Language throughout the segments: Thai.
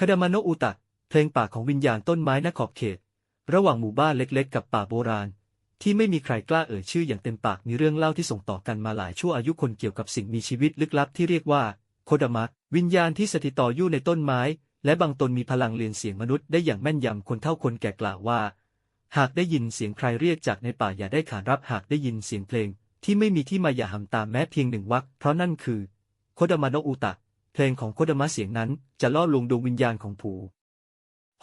คดามาโนอุตะ เพลงป่าของวิญญาณต้นไม้ณขอบเขต ระหว่างหมู่บ้านเล็กๆ กับป่าโบราณ ที่ไม่มีใครกล้าเอ่ยชื่ออย่างเต็มปากมีเรื่องเล่าที่ส่งต่อกันมาหลายชั่วอายุคนเกี่ยวกับสิ่งมีชีวิตลึกลับที่เรียกว่า โคดามะ วิญญาณที่สถิตต่ออยู่ในต้นไม้ และบางตนมีพลังเรียนเสียงมนุษย์ได้อย่างแม่นยำคนเท่าคนแก่กล่าวว่า หากได้ยินเสียงใครเรียกจากในป่าอย่าได้ขานรับหากได้ยินเสียงเพลง ที่ไม่มีที่มาอย่าหำตามแม้เพียงหนึ่งวรรคเพราะนั่นคือ โคดามโนอุตะ เพลงของโคดามะเสียงนั้นจะล่อลวงดวงวิญญาณของผู้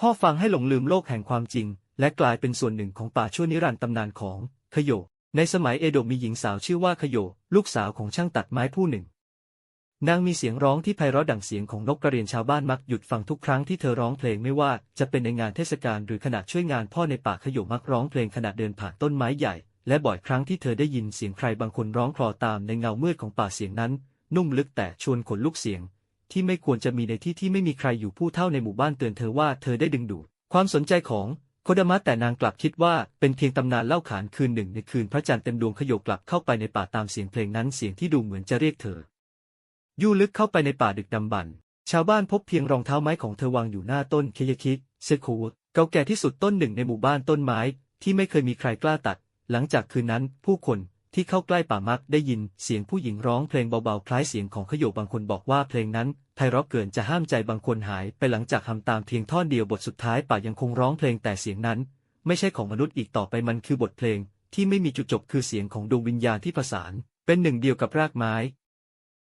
ห่อฟังให้หลงลืมโลกแห่งความจริง และกลายเป็นส่วนหนึ่งของป่าชั่วนิรันดร์ตำนานของขโย ในสมัยเอโดะมีหญิงสาวชื่อว่าขโย ลูกสาวของช่างตัดไม้ผู้หนึ่ง นางมีเสียงร้องที่ไพเราะดังเสียงของนกกระเรียนชาวบ้านมักหยุดฟังทุกครั้งที่เธอร้องเพลงไม่ว่าจะเป็นในงานเทศกาลหรือขณะช่วยงานพ่อในป่าขโยมักร้องเพลงขณะเดินผ่านต้นไม้ใหญ่ และบ่อยครั้งที่เธอได้ยินเสียงใครบางคนร้องคลอตามในเงามืดของป่าเสียงนั้น นุ่มลึกแต่ชวนขนลุกเสียง ที่ไม่ควรจะมีในที่ที่ไม่มีใครอยู่ผู้เท่าในหมู่บ้านเตือนเธอว่าเธอได้ดึงดูดความสนใจของโคดามะแต่นางกลับคิดว่าเป็นเพียงตำนานเล่าขานคืนหนึ่งในคืนพระจันทร์เต็มดวงขยโกลับเข้าไปในป่าตามเสียงเพลงนั้นเสียงที่ดูเหมือนจะเรียกเธอ ยู่ลึกเข้าไปในป่าดึกดำบรรพ์ชาวบ้านพบเพียงรองเท้าไม้ของเธอวางอยู่หน้าต้นเคยคิเซคูเก่าแก่ที่สุดต้นหนึ่งในหมู่บ้านต้นไม้ ที่ไม่เคยมีใครกล้าตัด หลังจากคืนนั้นผู้คน ที่เข้าใกล้ป่ามักได้ยินเสียงผู้หญิงร้องเพลงเบาๆ คล้ายเสียงของขยโยบางคนบอกว่าเพลงนั้นไพเราะเกินจะห้ามใจบางคนหายไปหลังจากทำตามเพียงท่อนเดียวบทสุดท้ายป่ายังคงร้องเพลงแต่เสียงนั้น ไม่ใช่ของมนุษย์อีกต่อไปมันคือบทเพลง ที่ไม่มีจุดจบคือเสียงของดวงวิญญาณที่ประสาน เป็นหนึ่งเดียวกับรากไม้